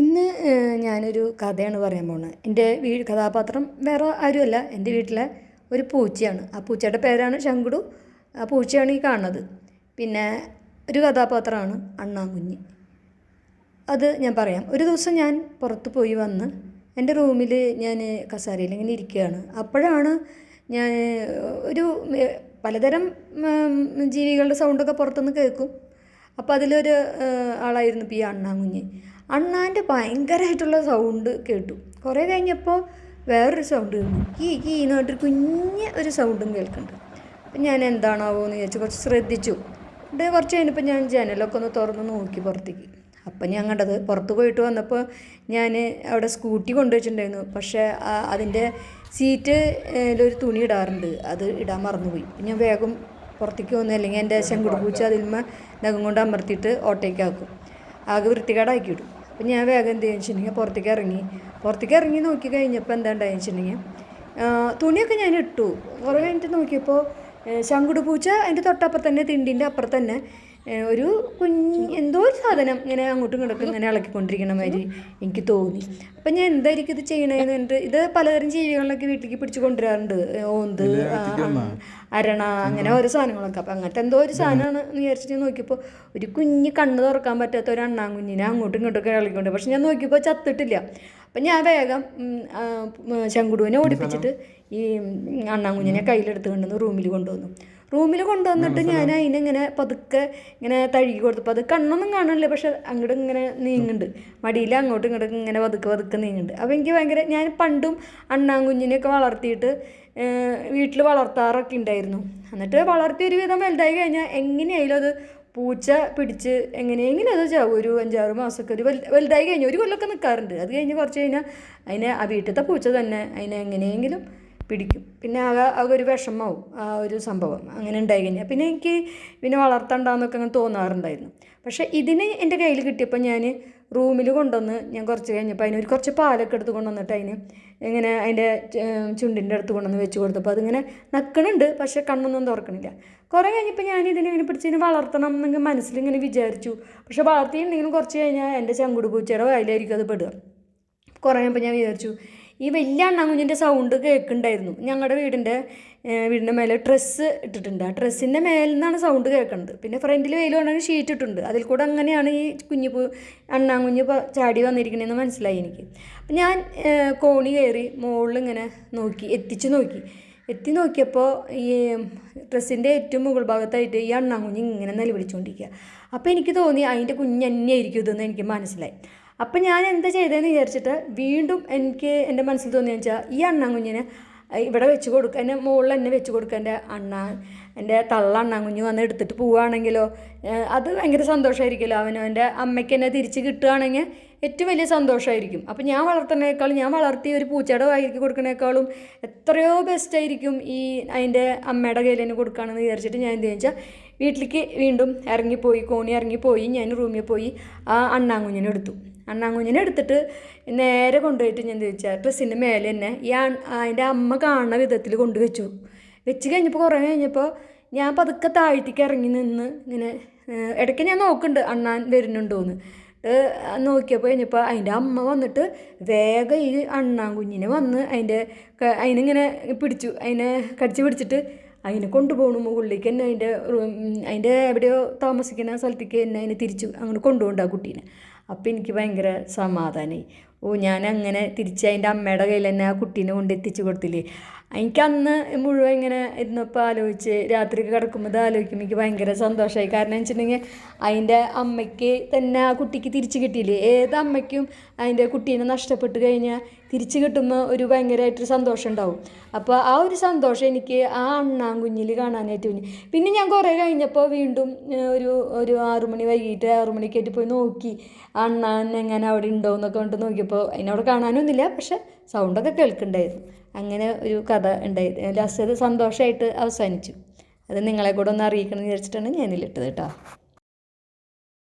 ഇന്ന് ഞാനൊരു കഥയാണ് പറയാൻ പോകുന്നത് എന്റെ വീ കഥാപാത്രം വേറെ ആരുമല്ല. എന്റെ വീട്ടിലെ ഒരു പൂച്ചയാണ്. ആ പൂച്ചയുടെ പേരാണ് ശങ്കുടു. ആ പൂച്ചയാണ് ഈ കാണുന്നത്. പിന്നെ ഒരു കഥാപാത്രമാണ് അണ്ണാമുഞ്ഞി അത് ഞാൻ പറയാം. ഒരു ദിവസം ഞാൻ പുറത്ത് പോയി വന്ന് എന്റെ റൂമിൽ ഞാൻ കസാരയിൽ ഇങ്ങനെ ഇരിക്കുകയാണ്. അപ്പോഴാണ് ഞാൻ ഒരു പലതരം ജീവികളുടെ സൗണ്ടൊക്കെ പുറത്തുനിന്ന് കേൾക്കും. അപ്പോൾ അതിലൊരു ആളായിരുന്നു ഇപ്പോൾ ഈ അണ്ണാൻകുഞ്ഞ് അണ്ണാന്റെ ഭയങ്കരമായിട്ടുള്ള സൗണ്ട് കേട്ടു. കുറേ കഴിഞ്ഞപ്പോൾ വേറൊരു സൗണ്ട് കേട്ടു ഈ ഈ എന്ന് പറഞ്ഞിട്ട് കുഞ്ഞ് ഒരു സൗണ്ടും കേൾക്കുന്നുണ്ട്. അപ്പം ഞാൻ എന്താണാവോ എന്ന് ചോദിച്ചു കുറച്ച് ശ്രദ്ധിച്ചു. ഇത് കുറച്ച് കഴിഞ്ഞപ്പോൾ ഞാൻ ജനലൊക്കെ ഒന്ന് തുറന്ന് നോക്കി പുറത്തേക്ക്. അപ്പം ഞാൻ കണ്ടത് പുറത്ത് പോയിട്ട് വന്നപ്പോൾ ഞാൻ അവിടെ സ്കൂട്ടി കൊണ്ടുവച്ചിട്ടുണ്ടായിരുന്നു പക്ഷേ അതിന്റെ സീറ്റ് ഒരു തുണി ഇടാറുണ്ട്. അത് ഇടാൻ മറന്നുപോയി. ഞാൻ വേഗം പുറത്തേക്ക് വന്നു അല്ലെങ്കിൽ എന്റെ ശങ്കുടുപൂച്ച അതിന്മേ നഖം കൊണ്ട് അമർത്തിയിട്ട് ഓട്ടയ്ക്കാക്കും ആകെ വൃത്തികേടാക്കി ഇടും. അപ്പം ഞാൻ വേഗം എന്ത് ചെയ്യുക പുറത്തേക്ക് ഇറങ്ങി. പുറത്തേക്ക് ഇറങ്ങി നോക്കി കഴിഞ്ഞപ്പോൾ എന്താ ഉണ്ടായെന്ന് വെച്ചിട്ടുണ്ടെങ്കിൽ തുണിയൊക്കെ ഞാൻ ഇട്ടു. കുറേ കഴിഞ്ഞിട്ട് നോക്കിയപ്പോൾ ശങ്കുട് പൂച്ച അതിന്റെ തൊട്ടപ്പുറത്ത് തന്നെ തിണ്ടിന്റെ അപ്പുറത്ത് തന്നെ ഒരു കുഞ്ഞ് എന്തോ ഒരു സാധനം ഇങ്ങനെ അങ്ങോട്ടും ഇങ്ങോട്ടും ഇങ്ങനെ ഇളക്കിക്കൊണ്ടിരിക്കണ മാതിരി എനിക്ക് തോന്നി. അപ്പം ഞാൻ എന്തായിരിക്കും ഇത് ചെയ്യണതെന്ന് പറഞ്ഞിട്ട് ഇത് പലതരം ജീവികളിലൊക്കെ വീട്ടിലേക്ക് പിടിച്ചു കൊണ്ടുവരാറുണ്ട്. ഓന്ത് അരണ അങ്ങനെ ഓരോ സാധനങ്ങളൊക്കെ. അപ്പം അങ്ങനത്തെ എന്തോ ഒരു സാധനമാണ് എന്ന് വിചാരിച്ചിട്ട് ഞാൻ നോക്കിയപ്പോൾ ഒരു കുഞ്ഞ് കണ്ണ് തുറക്കാൻ പറ്റാത്ത ഒരു അണ്ണാൻകുഞ്ഞിനെ അങ്ങോട്ടും ഇങ്ങോട്ടൊക്കെ ഇളക്കിക്കൊണ്ട് പക്ഷെ ഞാൻ നോക്കിയപ്പോൾ ചത്തിട്ടില്ല. അപ്പം ഞാൻ വേഗം ശങ്കുടുവിനെ ഓടിപ്പിച്ചിട്ട് ഈ അണ്ണാങ്കുഞ്ഞിനെ കയ്യിലെടുത്ത് കൊണ്ടുവന്ന് റൂമിൽ കൊണ്ടുവന്നു. റൂമിൽ കൊണ്ടുവന്നിട്ട് ഞാൻ അതിനെങ്ങനെ പതുക്കെ ഇങ്ങനെ തഴുകി കൊടുത്തപ്പോൾ അത് കണ്ണൊന്നും കാണാനില്ല പക്ഷെ അങ്ങോട്ട് ഇങ്ങനെ നീങ്ങുന്നുണ്ട്. മടിയിൽ അങ്ങോട്ടും ഇങ്ങോട്ടും ഇങ്ങനെ പതുക്കെ പതുക്കെ നീങ്ങുന്നുണ്ട്. അപ്പോൾ എനിക്ക് ഭയങ്കര ഞാൻ പണ്ടും അണ്ണാങ്കുഞ്ഞിനെയൊക്കെ വളർത്തിയിട്ട് വീട്ടിൽ വളർത്താറൊക്കെ ഉണ്ടായിരുന്നു എന്നിട്ട് വളർത്തി ഒരു വിധം വലുതായി കഴിഞ്ഞാൽ എങ്ങനെയായാലും അത് പൂച്ച പിടിച്ച് എങ്ങനെയെങ്കിലും അത് ചാവും. ഒരു അഞ്ചാറ് മാസമൊക്കെ ഒരു വലു വലുതായി കഴിഞ്ഞ് ഒരു കൊല്ലമൊക്കെ നിൽക്കാറുണ്ട് അത് കഴിഞ്ഞ് കുറച്ച് കഴിഞ്ഞാൽ അതിനെ ആ വീട്ടിലത്തെ പൂച്ച തന്നെ അതിനെ എങ്ങനെയെങ്കിലും പിടിക്കും. പിന്നെ ആകെ ആകെ ഒരു വിഷമാവും ആ ഒരു സംഭവം അങ്ങനെ ഉണ്ടായി കഴിഞ്ഞാൽ പിന്നെ എനിക്ക് പിന്നെ വളർത്തണ്ടെന്നൊക്കെ അങ്ങനെ തോന്നാറുണ്ടായിരുന്നു. പക്ഷേ ഇതിന് എന്റെ കയ്യിൽ കിട്ടിയപ്പോൾ ഞാൻ റൂമിൽ കൊണ്ടുവന്ന് ഞാൻ കുറച്ച് കഴിഞ്ഞപ്പോൾ അതിന് ഒരു കുറച്ച് പാലൊക്കെ എടുത്ത് കൊണ്ടുവന്നിട്ട് അതിന് ഇങ്ങനെ അതിന്റെ ചുണ്ടിന്റെ അടുത്ത് കൊണ്ടുവന്ന് വെച്ച് കൊടുത്തപ്പോൾ അതിങ്ങനെ നക്കണുണ്ട് പക്ഷേ കണ്ണൊന്നും തുറക്കണില്ല. കുറേ കഴിഞ്ഞപ്പോൾ ഞാൻ ഇതിനെ പിടിച്ചിങ്ങനെ വളർത്തണം എന്നൊക്കെ മനസ്സിലിങ്ങനെ വിചാരിച്ചു. പക്ഷേ വളർത്തിയിട്ടുണ്ടെങ്കിലും കുറച്ച് കഴിഞ്ഞാൽ എന്റെ ചങ്കുട് പൂച്ചയുടെ വായിലായിരിക്കും അത് പെടുക. കുറേ കഴിഞ്ഞപ്പോൾ ഞാൻ വിചാരിച്ചു ഈ വലിയ അണ്ണാങ്കുഞ്ഞിന്റെ സൗണ്ട് കേൾക്കുന്നുണ്ടായിരുന്നു ഞങ്ങളുടെ വീടിന്റെ വീടിന്റെ മേലെ ഡ്രസ്സ് ഇട്ടിട്ടുണ്ട്. ആ ഡ്രസ്സിന്റെ മേലിൽ നിന്നാണ് സൗണ്ട് കേൾക്കുന്നത് പിന്നെ ഫ്രണ്ടിൽ വെയിൽ വേണമെങ്കിൽ ഷീറ്റ് ഇട്ടിട്ടുണ്ട്. അതിൽ കൂടെ അങ്ങനെയാണ് ഈ കുഞ്ഞു അണ്ണാങ്കുഞ്ഞ് ചാടി വന്നിരിക്കണതെന്ന് മനസ്സിലായി എനിക്ക്. അപ്പം ഞാൻ കോണി കയറി മുകളിൽ ഇങ്ങനെ നോക്കി എത്തിച്ചു നോക്കി. എത്തി നോക്കിയപ്പോൾ ഈ ഡ്രസ്സിന്റെ ഏറ്റവും മുകൾ ഭാഗത്തായിട്ട് ഈ അണ്ണാങ്കുഞ്ഞ് ഇങ്ങനെ നിലവിളിച്ചുകൊണ്ടിരിക്കുക അപ്പോൾ എനിക്ക് തോന്നി അതിന്റെ കുഞ്ഞ് തന്നെയായിരിക്കും ഇതെന്ന് എനിക്ക് മനസ്സിലായി. അപ്പം ഞാൻ എന്താ ചെയ്തതെന്ന് വിചാരിച്ചിട്ട് വീണ്ടും എനിക്ക് എന്റെ മനസ്സിൽ തോന്നിയെന്ന് വെച്ചാൽ ഈ അണ്ണാങ്കുഞ്ഞിനെ ഇവിടെ വെച്ച് കൊടുക്കുക എന്റെ മുകളിൽ തന്നെ വെച്ച് കൊടുക്കുക എന്റെ അണ്ണ എന്റെ തള്ള അണ്ണാങ്കുഞ്ഞ് വന്ന് എടുത്തിട്ട് പോവുകയാണെങ്കിലോ അത് ഭയങ്കര സന്തോഷമായിരിക്കുമല്ലോ അവനോ എന്റെ അമ്മയ്ക്ക് എന്നെ തിരിച്ച് കിട്ടുകയാണെങ്കിൽ ഏറ്റവും വലിയ സന്തോഷമായിരിക്കും അപ്പം ഞാൻ വളർത്തുന്നതിനേക്കാളും ഞാൻ വളർത്തി ഒരു പൂച്ചയുടെ വായിലേക്ക് കൊടുക്കുന്നതിനേക്കാളും എത്രയോ ബെസ്റ്റായിരിക്കും ഈ അതിന്റെ അമ്മയുടെ കയ്യിൽ തന്നെ കൊടുക്കുകയാണെന്ന് വിചാരിച്ചിട്ട് ഞാൻ എന്ത് വെച്ചാൽ വീട്ടിലേക്ക് വീണ്ടും ഇറങ്ങിപ്പോയി കോണി ഇറങ്ങിപ്പോയി ഞാൻ റൂമിൽ പോയി ആ അണ്ണാങ്കുഞ്ഞിനെ എടുത്തു. അണ്ണാങ്കുഞ്ഞിനെ എടുത്തിട്ട് നേരെ കൊണ്ടുപോയിട്ട് ഞാൻ ചോദിച്ചാൽ ഡ്രസ്സിന്റെ മേലെ തന്നെ ഈ അതിന്റെ അമ്മ കാണുന്ന വിധത്തിൽ കൊണ്ടുവച്ചു. വെച്ച് കഴിഞ്ഞപ്പോൾ കുറേ കഴിഞ്ഞപ്പോൾ ഞാൻ പതുക്കെ താഴ്ത്തിക്ക് ഇറങ്ങി നിന്ന് ഇങ്ങനെ ഇടയ്ക്ക് ഞാൻ നോക്കുന്നുണ്ട് അണ്ണാൻ വരുന്നുണ്ടോയെന്ന് നോക്കിയപ്പോൾ കഴിഞ്ഞപ്പോൾ അതിന്റെ അമ്മ വന്നിട്ട് വേഗം ഈ അണ്ണാൻ കുഞ്ഞിനെ വന്ന് അതിന്റെ അതിനിങ്ങനെ പിടിച്ചു അതിനെ കടിച്ച് പിടിച്ചിട്ട് അതിനെ കൊണ്ടുപോകണു മുകളിലേക്ക്. തന്നെ അതിന്റെ അതിന്റെ എവിടെയോ താമസിക്കുന്ന സ്ഥലത്തേക്ക് തന്നെ അതിനെ തിരിച്ചു അങ്ങനെ കൊണ്ടുപോകണ്ട ആ കുട്ടീനെ. അപ്പോൾ എനിക്ക് ഭയങ്കര സമാധാനമായി ഓ ഞാൻ അങ്ങനെ തിരിച്ച് അതിന്റെ അമ്മയുടെ കയ്യിൽ തന്നെ ആ കുട്ടീനെ കൊണ്ട് എത്തിച്ചു കൊടുത്തില്ലേ. എനിക്ക് അന്ന് മുഴുവൻ ഇങ്ങനെ ഇരുന്നപ്പോൾ ആലോചിച്ച് രാത്രി കിടക്കുമ്പോൾ ആലോചിക്കുമ്പോൾ എനിക്ക് ഭയങ്കര സന്തോഷമായി. കാരണം എന്ന് വെച്ചിട്ടുണ്ടെങ്കിൽ അതിന്റെ അമ്മയ്ക്ക് തന്നെ ആ കുട്ടിക്ക് തിരിച്ച് കിട്ടിയില്ലേ. ഏത് അമ്മയ്ക്കും അതിന്റെ കുട്ടീനെ നഷ്ടപ്പെട്ട് കഴിഞ്ഞാൽ തിരിച്ച് കിട്ടുമ്പോൾ ഒരു ഭയങ്കരമായിട്ടൊരു സന്തോഷം ഉണ്ടാവും. അപ്പോൾ ആ ഒരു സന്തോഷം എനിക്ക് ആ അണ്ണാങ്കുഞ്ഞിൽ കാണാനായിട്ട് തോന്നി. പിന്നെ ഞാൻ കുറേ കഴിഞ്ഞപ്പോൾ വീണ്ടും ഒരു ഒരു ആറു മണി വൈകിട്ട് ആറു മണിക്കായിട്ട് പോയി നോക്കി. അണ്ണാൻ എങ്ങനെ അവിടെ ഉണ്ടോ എന്നൊക്കെ കൊണ്ട് നോക്കിയപ്പോൾ അതിനവിടെ കാണാനൊന്നുമില്ല പക്ഷെ സൗണ്ടൊക്കെ കേൾക്കുന്നുണ്ടായിരുന്നു. അങ്ങനെ ഒരു കഥ ഉണ്ടായിരുന്നു ലാസ്റ്റ് അത് സന്തോഷമായിട്ട് അവസാനിച്ചു. അത് നിങ്ങളെ കൂടെ ഒന്ന് അറിയിക്കണം എന്ന് വിചാരിച്ചിട്ടാണ് ഞാനിലിട്ടത് കേട്ടോ.